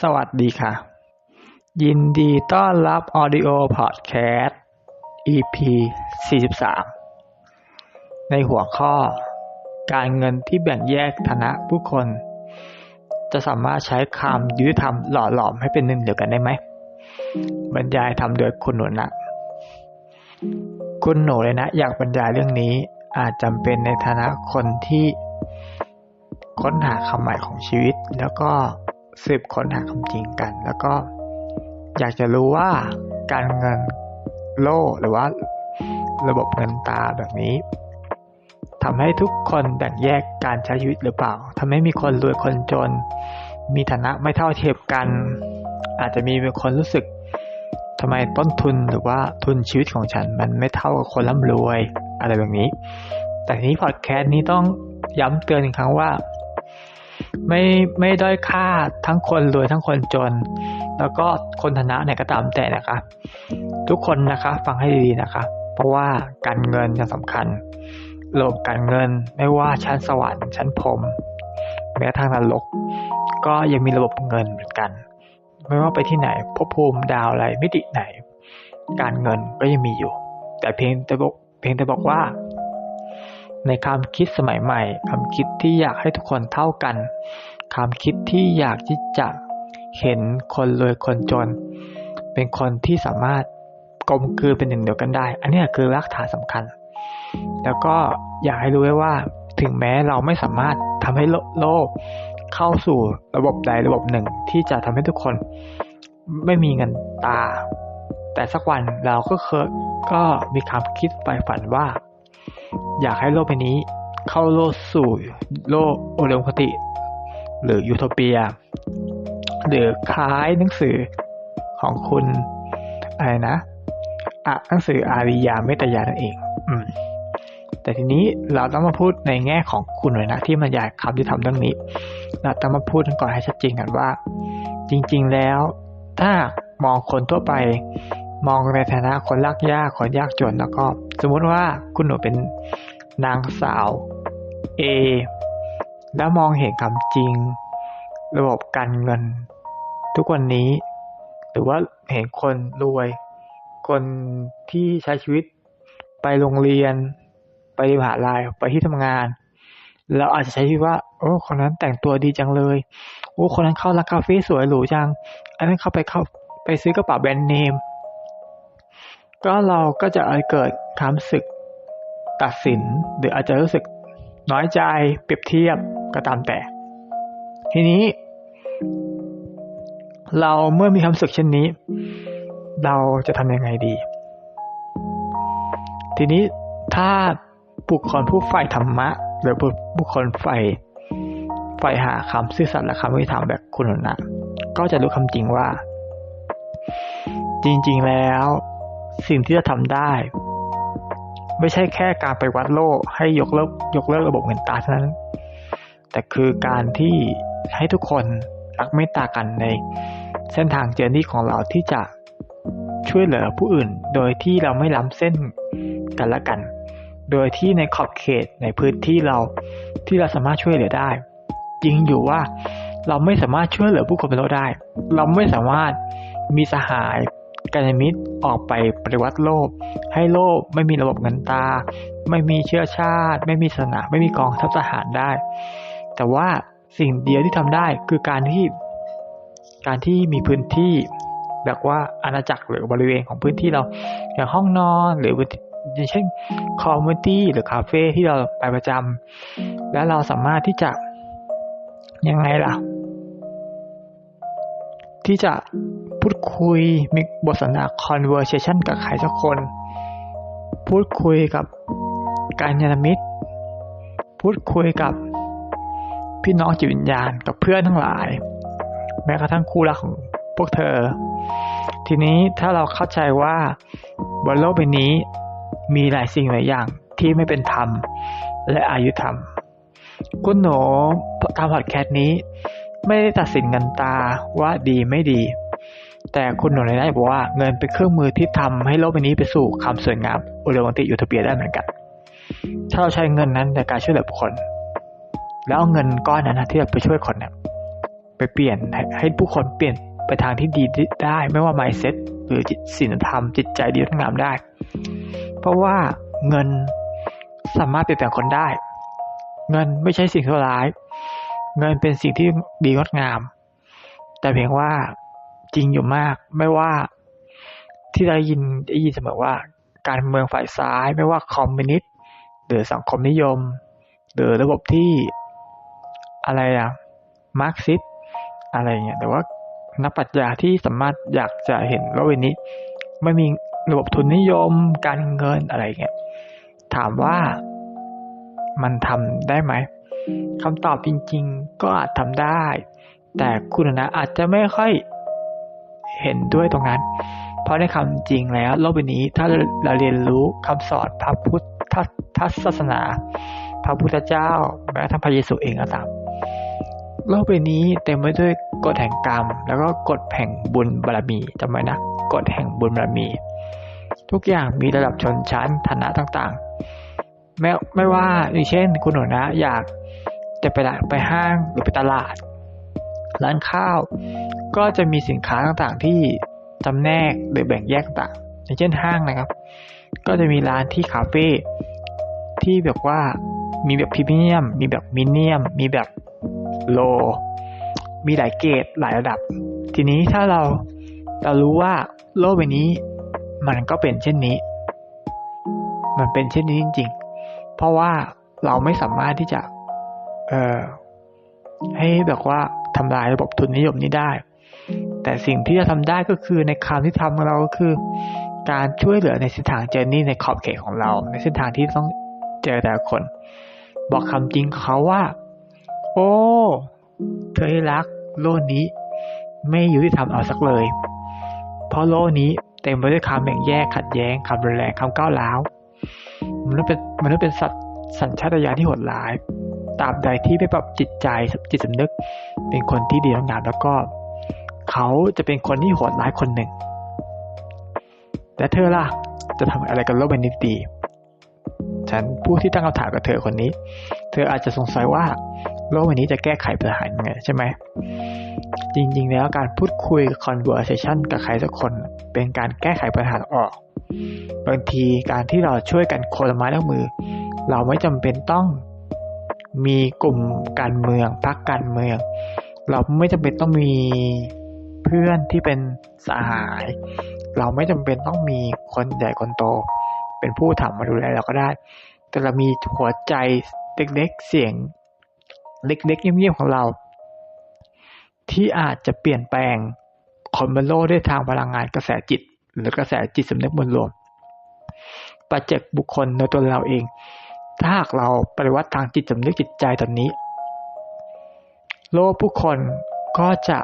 สวัสดีค่ะ ยินดีต้อนรับ Audio Podcast EP 43 ในหัวข้อ การเงินที่แบ่งแยกฐานะผู้คน จะสามารถใช้คำยุติธรรมหล่อหลอมให้เป็นหนึ่งเดียวกันได้ไหม บรรยายทำโดยคุณหนูนะ คุณหนูเลยนะ อยากบรรยายเรื่องนี้อาจจำเป็นในฐานะคนที่ค้นหาคำใหม่ของชีวิตแล้วก็ สืบค้นหาคำจริงกัน แล้วก็อยากจะรู้ว่าการเงินโลกหรือว่าระบบเงินตาแบบนี้ทำให้ทุกคนแบ่งแยกการใช้ชีวิตหรือเปล่าทำให้มีคนรวยคนจน มีฐานะไม่เท่าเทียมกัน อาจจะมีคนรู้สึกทำไมต้นทุนหรือว่าทุนชีวิตของฉัน มันไม่เท่ากับคนร่ำรวยอะไรแบบนี้ แต่ทีนี้พอดแคสต์นี้ต้องย้ำเตือนอีกครั้งว่า ไม่ไม่ด้อยค่าทั้งคนรวยทั้งคนจน แล้วก็คนฐานะไหนก็ตามแต่นะคะทุกคนนะคะฟังให้ดีๆนะคะเพราะว่าการเงินยังสำคัญระบบการเงินไม่ว่าชั้นสวรรค์ชั้นพรมแม้ทางนรกก็ยังมีระบบเงินเหมือนกัน ไม่ว่าไปที่ไหนภพภูมิดาวอะไรมิติไหน การเงินก็ยังมีอยู่ แต่เพียงแต่บอกเพียงแต่บอกว่า ในความคิดสมัยใหม่ ความคิดที่อยากให้ทุกคนเท่ากัน ความคิดที่อยากที่จะเห็นคนรวยคนจน เป็นคนที่สามารถกลมกลืนเป็นหนึ่งเดียวกันได้ อันนี้คือรากฐานสำคัญ แล้วก็อยากให้รู้ไว้ว่าถึงแม้เราไม่สามารถทำให้โลกเข้าสู่ระบบใดระบบหนึ่งที่จะทำให้ทุกคนไม่มีเงินตา แต่สักวันเราก็เคยก็มีความคิดไปฝันว่า อยากให้โลกใบนี้เข้าโลกสู่โลกโอเรมคติ หรือยูโทเปีย หรือคล้ายหนังสือของคุณอะไรนะอะหนังสืออาริยาเมตยานั่นเอง อืม แต่ทีนี้เราต้องมาพูดในแง่ของคุณหน่อยนะที่มันอยากคำที่ทำเรื่องนี้ เราต้องมาพูดกันก่อนให้ชัดเจนกันว่า จริง ๆ แล้ว ถ้ามองคนทั่วไป มองในฐานะคนลากยากคนยากจนแล้วก็ สมมติว่าคุณหนูเป็นนางสาว A แล้วมองเห็นคำจริง ระบบการเงิน ทุกวันนี้ หรือว่าเห็นคนรวย คนที่ใช้ชีวิตไปโรงเรียน ไปมหาลัยไปที่ทำงาน เราอาจจะใช้ชีวิตว่า โอ้คนนั้นแต่งตัวดีจังเลย โอ้คนนั้นเข้าร้านคาเฟ่สวยหรูจัง อันนั้นเข้าไปเข้าไปซื้อกระเป๋าแบรนด์เนม ก็เราก็จะเกิดความสึกตัดสิน หรืออาจจะรู้สึกน้อยใจเปรียบเทียบก็ตามแต่ ทีนี้ เราเมื่อมีความสึกเช่นนี้ เราจะทำยังไงดี ทีนี้ถ้าบุคคลผู้ใฝ่ธรรมะ หรือบุคคลใฝ่ใฝ่หาคำซื่อสัตย์และคำวิธามแบบคุณนะก็จะรู้คำจริงว่า จริง ๆ แล้ว สิ่งที่จะทำได้ ไม่ใช่แค่การไปวัดโลกให้ยกเลิกยกเลิกระบบเงินตาเท่านั้น แต่คือการที่ให้ทุกคนรักเมตตากันในเส้นทางเจอร์นี่ของเราที่จะช่วยเหลือผู้อื่น โดยที่เราไม่ล้ำเส้นกันละกัน โดยที่ในขอบเขตในพื้นที่เราที่เราสามารถช่วยเหลือได้ จริงอยู่ว่าเราไม่สามารถช่วยเหลือผู้คนบนโลกได้ เราไม่สามารถมีสหาย กัญมิตรออกไปปฏิวัติโลก ให้โลกไม่มีระบบเงินตา ไม่มีเชื้อชาติ ไม่มีศาสนาไม่มีกองทัพทหารได้ แต่ว่าสิ่งเดียวที่ทำได้คือการที่การที่มีพื้นที่แบบว่าอาณาจักรหรือบริเวณของพื้นที่เราอย่างห้องนอนหรืออย่างเช่นคอมมูนิตี้หรือคาเฟ่ที่เราไปประจำแล้วเราสามารถที่จะยังไงล่ะ ที่จะพูดคุยมีบทสนทนา conversation กับใครสักคน พูดคุยกับการยานมิตร พูดคุยกับพี่น้องจิตวิญญาณกับเพื่อนทั้งหลาย แม้กระทั่งคู่รักของพวกเธอ ทีนี้ถ้าเราเข้าใจว่าบนโลกใบนี้มีหลายสิ่งหลายอย่างที่ไม่เป็นธรรม และอายุธรรม คุณหนูทำพอดแคสต์นี้ ไม่ได้ตัดสินเงินตาว่าดีไม่ดี แต่คุณหนูได้บอกว่าเงินเป็นเครื่องมือที่ทำให้โลกใบนี้ไปสู่ความสวยงามอุดมคติยูทเปียได้เหมือนกัน ถ้าเราใช้เงินนั้นในการช่วยเหลือคคลแล้วเอาเงินก้อนนั้นนะที่จะไปช่วยคนเนี่ยไปเปลี่ยนให้ผู้คนเปลี่ยนไปทางที่ดีได้ ไม่ว่า mindset หรือจิตศีลธรรมจิตใจดีงามได้ เพราะว่าเงินสามารถเปลี่ยนแปลงคนได้ เงินไม่ใช่สิ่งชั่วร้าย เงินเป็นสิ่งที่ดีงดงาม แต่เพียงว่าจริงอยู่มาก ไม่ว่าที่ได้ยินได้ยินเสมอว่า การเมืองฝ่ายซ้ายไม่ว่าคอมมิวนิสต์หรือสังคมนิยม หรือระบบที่อะไรอะมาร์กซิสอะไรเงี้ยแต่ว่านักปรัชญาที่สามารถอยากจะเห็นโลกใบนี้ ไม่มีระบบทุนนิยมการเงินอะไรเงี้ยถามว่ามันทำได้ไหม คำตอบจริงๆ ก็อาจทำได้ แต่คุณนะอาจจะไม่ค่อยเห็นด้วยตรงนั้น เพราะในคำจริงแล้ว โลกใบนี้ถ้าเราเรียนรู้คำสอนพระพุทธศาสนา พระพุทธเจ้าแม้ทั้งพระเยซูเองก็ตามโลกใบนี้เต็มไปด้วยกฎแห่งกรรม แล้วก็กฎแห่งบุญบารมีจำไว้นะกฎแห่งบุญบารมี ทุกอย่างมีระดับชนชั้นฐานะต่างๆ ไม่ไม่ว่าอย่างเช่น คุณหนูนะอยาก จะไปไปห้างหรือไปตลาด ร้านข้าว ก็จะมีสินค้าต่างๆที่จำแนกหรือแบ่งแยกต่างอย่างเช่นห้างนะครับ ก็จะมีร้านที่คาเฟ่ที่แบบว่ามีแบบพรีเมียม มีแบบมิเนียม มีแบบโล มีหลายเกรดหลายระดับ ทีนี้ถ้าเราเรารู้ว่าโลกใบนี้ มันก็เป็นเช่นนี้ มันเป็นเช่นนี้จริง ๆ เพราะว่าเราไม่สามารถที่จะ ให้แบบว่าทำลายระบบทุนนิยมนี้ได้ แต่สิ่งที่จะทำได้ก็คือในคำที่ทำของเราก็คือ การช่วยเหลือในเส้นทางเจอร์นี่ในขอบเขตของเรา ในเส้นทางที่ต้องเจอแต่คน บอกคำจริงเขาว่า โอ้ เธอรักโลกนี้ ไม่ยุติธรรมเอาสักเลย เพราะโลกนี้เต็มไปด้วยคำแบ่งแยกขัดแย้งคำรุนแรงคำก้าวร้าวมันเป็นมันเป็นสัตว์สัญชาตญาณที่โหดร้าย ตราบใดที่ไม่ปรับจิตใจจิตสำนึก เป็นคนที่ดีงามแล้วก็ เขาจะเป็นคนที่โหดร้ายคนหนึ่งแต่เธอล่ะจะทำอะไรกับโลกใบนี้ดี ฉันผู้ที่ตั้งคำถามกับเธอคนนี้ เธออาจจะสงสัยว่าโลกวันนี้จะแก้ไขปัญหายังไงใช่ไหมจริงๆ แล้วการพูดคุย conversation กับใครสักคน เป็นการแก้ไขปัญหาออก บางทีการที่เราช่วยกันคนละไม้ละมือ เราไม่จำเป็นต้อง มีกลุ่มการเมืองพรรคการเมือง เราไม่จำเป็นต้องมีเพื่อนที่เป็นสหาย เราไม่จำเป็นต้องมีคนใหญ่คนโต เป็นผู้ทำมาดูแลเราก็ได้ แต่เรามีหัวใจเล็กๆเสียง เล็กๆเงียบๆของเรา ที่อาจจะเปลี่ยนแปลงคนบนโลกด้วยทางพลังงานกระแสจิต หรือกระแสจิตสำนึกมวลรวมปัจเจกบุคคลในตัวเราเอง ถ้าหากเราปฏิวัติทางจิตสำนึกจิตใจตอนนี้ โลกผู้คนก็จะ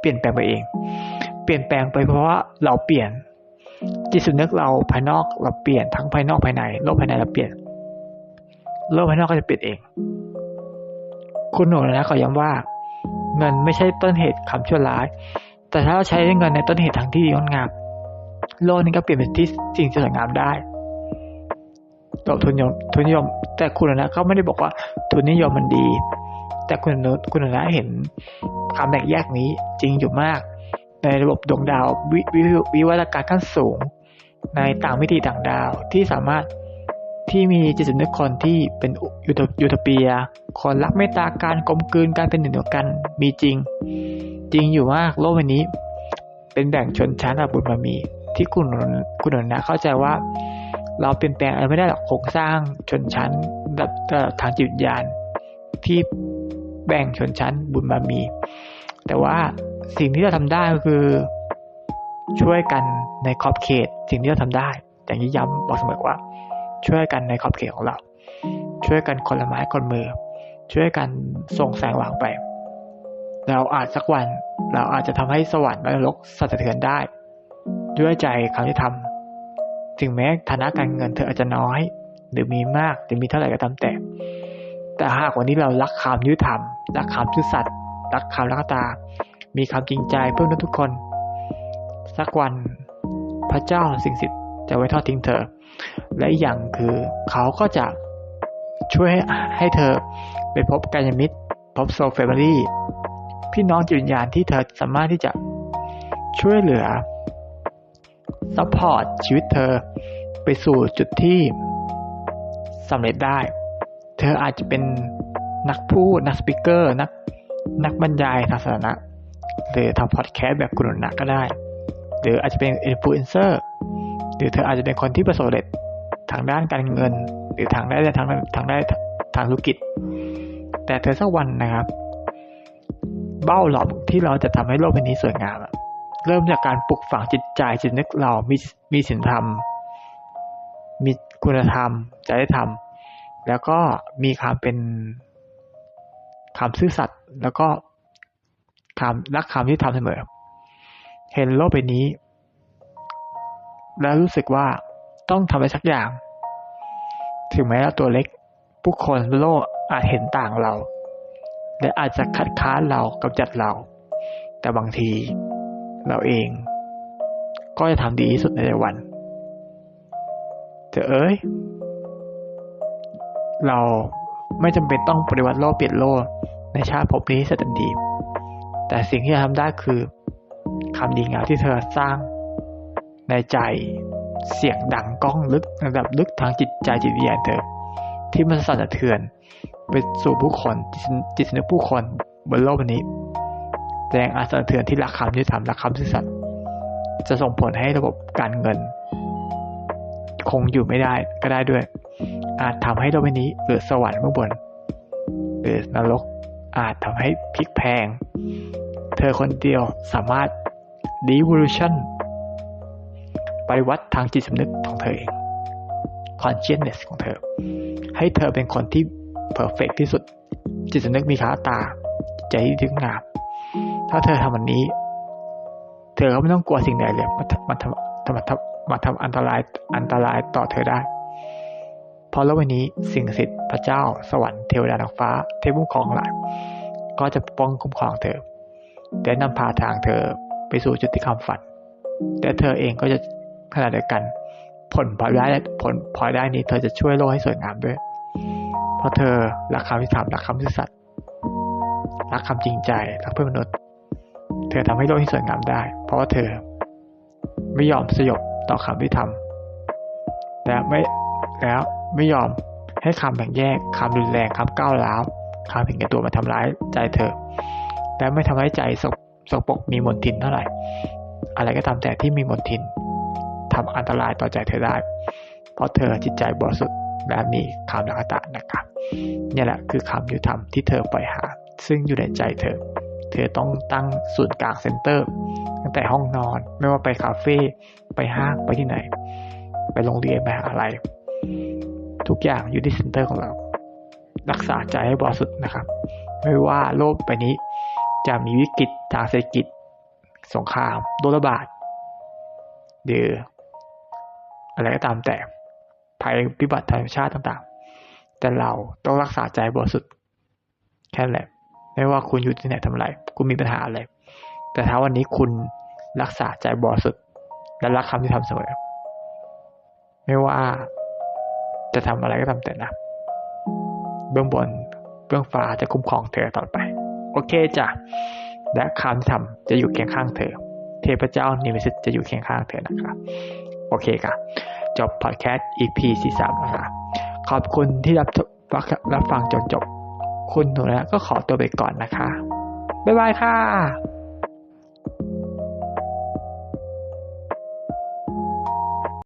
เปลี่ยนแปลงไปเอง เปลี่ยนแปลงไปเพราะว่าเราเปลี่ยน จิตสำนึกเราภายนอกเราเปลี่ยนทั้งภายนอกภายใน โลกภายในเราเปลี่ยน โลกภายนอกก็จะเปลี่ยนเอง คุณหนูนะเขาย้ำว่า เงินไม่ใช่ต้นเหตุคำชั่วร้าย แต่ถ้าเราใช้เงินในต้นเหตุทางที่ดีงดงามโลกนี้ก็เปลี่ยนเป็นที่สิ่งสวยงามได้ ตบทุนยมทุนนิยม แต่คุณนะเขาไม่ได้บอกว่าทุนนิยมมันดี แต่คุณนุคุณนะเห็นคำแบ่งแยกนี้จริงอยู่มาก ในระบบดวงดาววววิวัฒนาการขั้นสูง ในต่างมิติต่างดาวที่สามารถที่มีจิตสำนึกคนที่เป็นยูโทเปีย คนรักเมตตาการกลมกลืนการเป็นหนึ่งเดียวกันมีจริง จริงอยู่มากโลกวันนี้ เป็นแบ่งชนชั้นกับบุญมามี ที่คุณคุณหนนะเข้าใจว่า เราเปลี่ยนแปลงอะไรไม่ได้หรอกโครงสร้างชนชั้นแบบทางจิตวิญญาณที่แบ่งชนชั้นบุญมารมี แต่ว่าสิ่งที่เราทำได้ก็คือช่วยกันในขอบเขต สิ่งที่เราทำได้ อย่างนี้ย้ำบอกเสมอว่า ช่วยกันในขอบเขตของเรา ช่วยกันคนละไม้คนมือ ช่วยกันส่งแสงหวังไป เราอาจสักวัน เราอาจจะทำให้สวรรค์และโลกสั่นสะเทือนได้ ด้วยใจคำที่ทำ ถึงแม้ฐานะการเงินเธออาจจะน้อย หรือมีมากหรือมีเท่าไหร่ก็ตามแต่ แต่หากวันนี้เรารักคำยุติธรรมรักคำซื่อสัตย์รักคำรักตา มีคำจริงใจเพื่อนทุกคน สักวันพระเจ้าสิ่งศักดิ์สิทธิ์จะไว้ทอดทิ้งเธอ และอีกอย่างคือเขาก็จะช่วยให้เธอไปพบกัญญมิตร พบโซเฟเบอรี่ พี่น้องจิตวิญญาณที่เธอสามารถที่จะช่วยเหลือ ซัพพอร์ตชีวิตเธอ ไปสู่จุดที่สำเร็จได้ เธออาจจะเป็นนักพูดนักสปิเกอร์นักนักบรรยายทางสาธารณะหรือทำพอดแคสต์แบบคุณนักก็ได้ หรืออาจจะเป็นอินฟลูเอนเซอร์หรือเธออาจจะเป็นคนที่ประสบเร็จทางด้านการเงิน หรือทางได้ทางทางได้ทางธุรกิจ แต่เธอสักวันนะครับ เบ้าหลอมที่เราจะทำให้โลกใบนี้สวยงามอะ เริ่มจากการปลุกฝังจิตใจจิตนึกเรามีมีศีลธรรม มีคุณธรรมจริยธรรม แล้วก็มีความเป็นความซื่อสัตย์แล้วก็ความรักความที่ทำเสมอ เห็นโลกใบนี้ แล้วรู้สึกว่าต้องทำอะไรสักอย่าง ถึงแม้เราตัวเล็กผู้คนบนโลกอาจเห็นต่างเรา และอาจจะคัดค้านเรากำจัดเรา แต่บางที เราเอง ก็จะทำดีที่สุดในแต่วันเจอเอ้ย เราไม่จำเป็นต้องปฏิวัติโลกเปลี่ยนโลกในชาติภพนี้เสร็จทันทีแต่สิ่งที่จะทำได้คือคำดีงามที่เธอสร้างในใจเสียงดังก้องลึกระดับลึกทางจิตใจจิตวิญญาณเธอที่มันสั่นสะเทือน ไปสู่ผู้คนจิตสนึกผู้คนบนโลกนี้ แสดงอาสะเทือนที่รักคำยุติธรรมรักคำซื่อสัตย์จะส่งผลให้ระบบการเงิน คงอยู่ไม่ได้ก็ได้ด้วย อาจทำให้โลกนี้หรือสวรรค์เบื้อบนหรือนรกอาจทำให้พลิกแพง เธอคนเดียวสามารถ devolution ปริวัติทางจิตสำนึกของเธอเอง consciousness ของเธอ ให้เธอเป็นคนที่ perfect ที่สุด จิตสำนึกมีค่าตา ใจที่ถึงงาม ถ้าเธอทำอันนี้ เธอก็ไม่ต้องกลัวสิ่งใดเลยมันมันทำมาทำมาทำอันตรายอันตรายต่อเธอได้เพราะแล้ววันนี้สิ่งศักดิ์สิทธิ์พระเจ้า สวรรค์เทวดานางฟ้า เทพผู้ครองหลาย ก็จะป้องคุ้มครองเธอและนำพาทางเธอไปสู่จุดที่คำฝัน แต่เธอเองก็จะขณะเดียวกัน ผลพลอยได้ผลพลอยได้นี้ เธอจะช่วยโลกให้สวยงามด้วย เพราะเธอรักคำที่ทำรักคำที่สัตย์รักคำจริงใจรักเพื่อนมนุษย์ ธอทำให้โลกที่สวยงามได้ เพราะว่าเธอไม่ยอมสยบต่อคำที่ทำและไม่แล้วไม่ยอมให้คำแบ่งแยกคำรุนแรงคำก้าวร้าวคำเห็นแก่ตัวมาทำร้ายใจเธอ และไม่ทำให้ใจสกสกปรกมีมนทินเท่าไหร่ อะไรก็ตามแต่ที่มีมนทินทำอันตรายต่อใจเธอได้ เพราะเธอจิตใจบริสุทธิ์และมีคำลักตะนะครับนี่แหละคือคำยุธรรมที่เธอปล่อยหา ซึ่งอยู่ในใจเธอ เธอต้องตั้งศูนย์กลางเซ็นเตอร์ตั้งแต่ห้องนอน ไม่ว่าไปคาเฟ่ไปห้างไปที่ไหน ไปโรงเรียนไปอะไร ทุกอย่างอยู่ที่เซ็นเตอร์ของเรา รักษาใจให้บริสุทธิ์นะครับ ไม่ว่าโลกใบนี้จะมีวิกฤตทางเศรษฐกิจ สงครามโรคระบาดหรืออะไรก็ตามแต่ภัยพิบัติธรรมชาติต่างๆ แต่เราต้องรักษาใจบริสุทธิ์แค่นั้นแหละ ไม่ว่าคุณอยู่ที่ไหนทำอะไร คุณมีปัญหาอะไร แต่ถ้าวันนี้คุณรักษาใจบริสุทธิ์และรักคำที่ทำเสมอ ไม่ว่าจะทำอะไรก็ตามแต่นะ เบื้องบนเบื้องฟ้าจะคุ้มครองเธอต่อไป โอเคจ้ะ และคำที่ทำจะอยู่เคียงข้างเธอ เทพเจ้านิมิตจะอยู่เคียงข้างเธอนะครับ โอเคครับจบพอดแคสต์ EP 43 นะครับขอบคุณที่รับรับฟังจนจบ คุณหนูนะก็ขอตัวไปก่อนนะคะ บ๊ายบายค่ะ